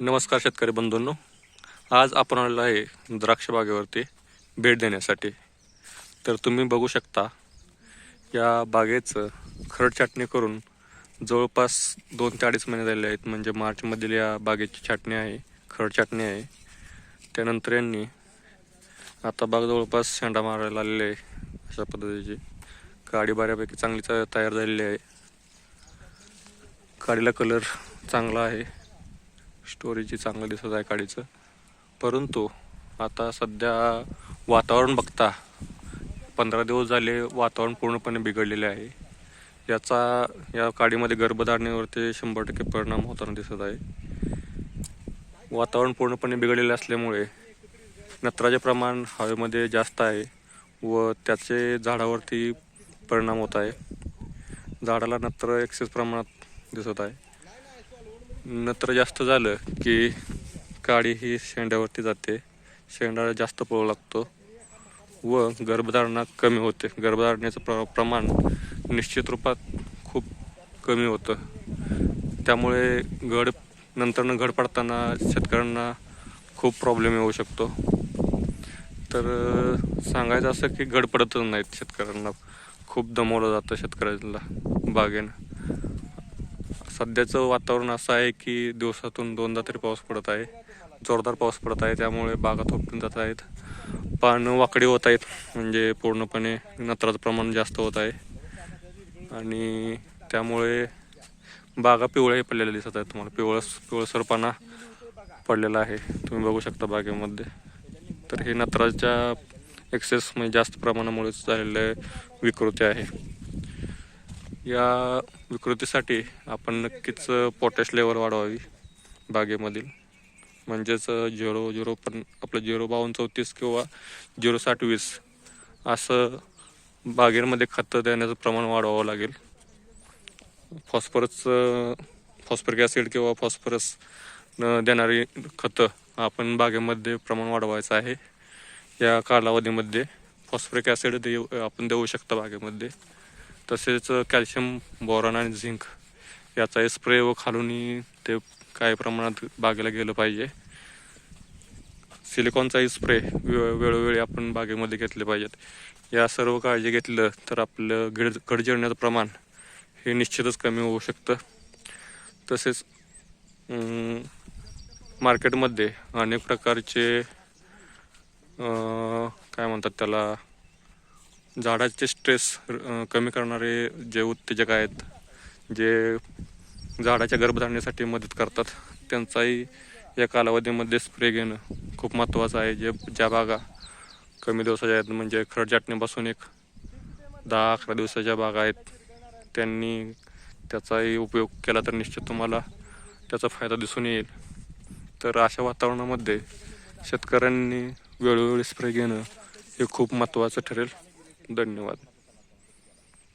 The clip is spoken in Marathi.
नमस्कार शेतकरी बंधूंनो. आज आपण आलेलो आहे द्राक्ष बागेवरती भेट देण्यासाठी. तर तुम्ही बघू शकता या बागेचं खरड छाटणी करून जवळपास दोन ते अडीच महिने झालेले आहेत. म्हणजे मार्चमधील या बागेची छाटणी आहे खरड छाटणी आहे. त्यानंतर यांनी आता बाग जवळपास शेंडा मारायला आलेले आहे अशा पद्धतीची. गाडी बऱ्यापैकी चांगली तयार झालेली आहे. गाडीला कलर चांगला आहे. स्टोरेजची चांगलं दिसत आहे काडीचं. परंतु आता सध्या वातावरण बघता पंधरा दिवस झाले वातावरण पूर्णपणे बिघडलेले आहे. याचा या काडीमध्ये गर्भधारणेवरती शंभर टक्के परिणाम होताना दिसत आहे. वातावरण पूर्णपणे बिघडलेले असल्यामुळे नत्राचे प्रमाण हवेमध्ये जास्त आहे व त्याचे झाडावरती परिणाम होत आहे. झाडाला नत्र एक्सेस प्रमाणात दिसत आहे. नत्र जास्त झालं की काडी ही शेंड्यावरती जाते. शेंडाला जास्त पळू लागतो व गर्भधारणा कमी होते. गर्भधारणेचं प्र प्रमाण निश्चित रूपात खूप कमी होतं. त्यामुळे घड नंतरनं घड पडताना शेतकऱ्यांना खूप प्रॉब्लेम येऊ शकतो. तर सांगायचं असं की घड पडतच नाहीत शेतकऱ्यांना. खूप दमवलं जातं शेतकऱ्यांना बागेनं. सध्याचं वातावरण असं आहे की दिवसातून दोनदा तरी पाऊस पडत आहे. जोरदार पाऊस पडत आहे त्यामुळे बागा थोपटून जात आहेत. पानं वाकडी होत आहेत म्हणजे पूर्णपणे नत्राचं प्रमाण जास्त होत आहे. आणि त्यामुळे बागा पिवळ्याही पडलेल्या दिसत आहेत तुम्हाला. पिवळस पिवळसरपणा पडलेला आहे. तुम्ही बघू शकता बागेमध्ये. तर हे नत्राच्या एक्सेस म्हणजे जास्त प्रमाणामुळेच झालेलं विकृती आहे. या विकृतीसाठी आपण नक्कीच पोटॅश लेवल वाढवावी बागेमधील. म्हणजेच झिरो झिरो पण आपलं झिरो बावन्न चौतीस किंवा झिरो साठ वीस असं बागेमध्ये खतं देण्याचं प्रमाण वाढवावं लागेल. फॉस्फरस फॉस्फरिक ॲसिड किंवा फॉस्फरस न देणारी खतं आपण बागेमध्ये प्रमाण वाढवायचं आहे. या कालावधीमध्ये फॉस्फरिक ॲसिड देऊ आपण देऊ शकता बागेमध्ये. तसेच कॅल्शियम बोरॉन आणि झिंक याचा स्प्रे व खालूनही ते काही प्रमाणात बागेला गेलं पाहिजे. सिलिकॉनचाही स्प्रे वेळोवेळी आपण बागेमध्ये घेतले पाहिजेत. या सर्व काळजी घेतलं तर आपलं गिड गडजिरण्याचं प्रमाण हे निश्चितच कमी होऊ शकतं. तसेच मार्केटमध्ये अनेक प्रकारचे काय म्हणतात त्याला? झाडाचे स्ट्रेस कमी करणारे जे उत्तेजक आहेत जे झाडाच्या गर्भधारणेसाठी मदत करतात त्यांचाही या कालावधीमध्ये स्प्रे घेणं खूप महत्त्वाचं आहे. जे ज्या बागा कमी दिवसाच्या आहेत म्हणजे खडचाटणीपासून एक दहा अकरा दिवसाच्या बागा आहेत त्यांनी त्याचाही उपयोग केला तर निश्चित तुम्हाला त्याचा फायदा दिसून येईल. तर अशा वातावरणामध्ये शेतकऱ्यांनी वेळोवेळी स्प्रे घेणं हे खूप महत्त्वाचं ठरेल. धन्यवाद